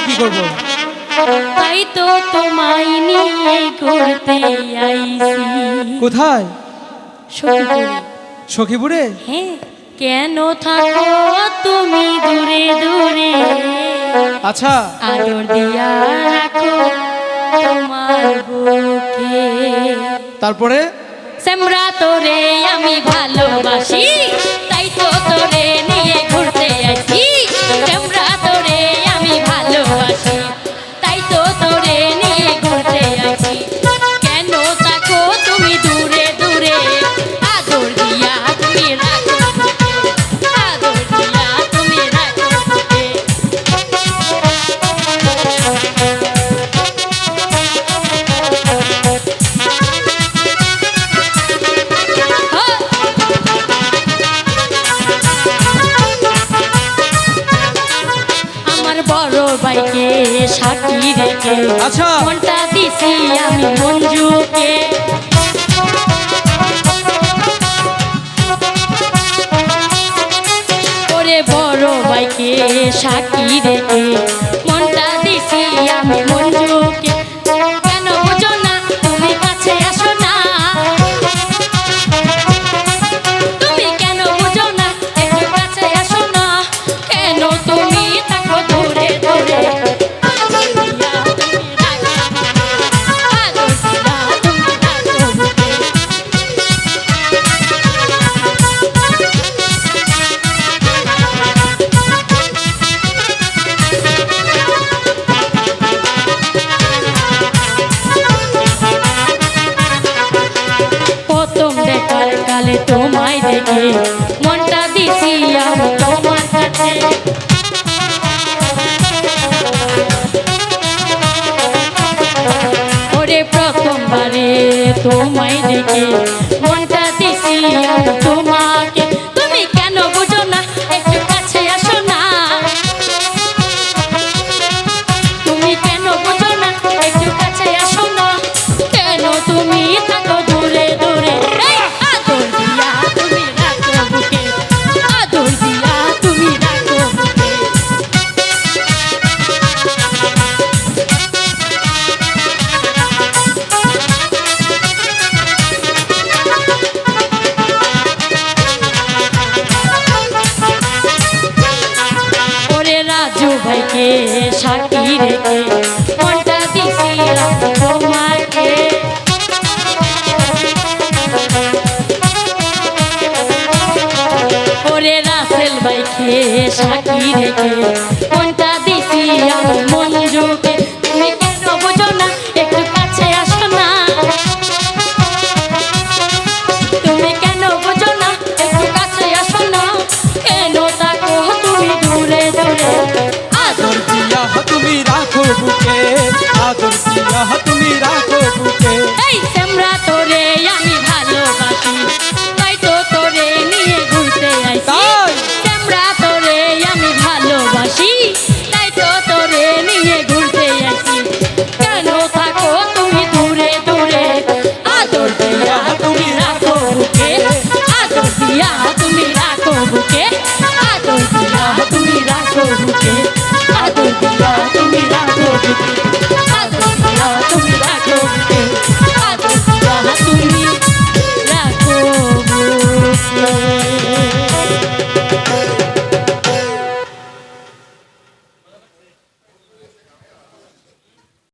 আমি কি করব? তাই তো তোমায় নিয়ে করতে আইছি। কোথায়? সখীপুরে। সখীপুরে? হ্যাঁ কেন থাকো তুমি দূরে দূরে? আচ্ছা। আদর দিয়া রাখো তোমার বুকে। তারপরে? সেমরা তোরে আমি ভালোবাসি। বড় ভাইকে সাক্ষী রেখে আচ্ছা। মনটা দিছি আমি মঞ্জুকে। ওরে বড় বাইকে সাক্ষী রেখে মনটা দেশিয়া রে সাকি রেখে মনটা দিছিলাম তোমাকে। ওরে রাসেল বাইকে সাকি রেখে মনটা দিছিলাম মন যোগে তুমি কেন বোঝো না বুকে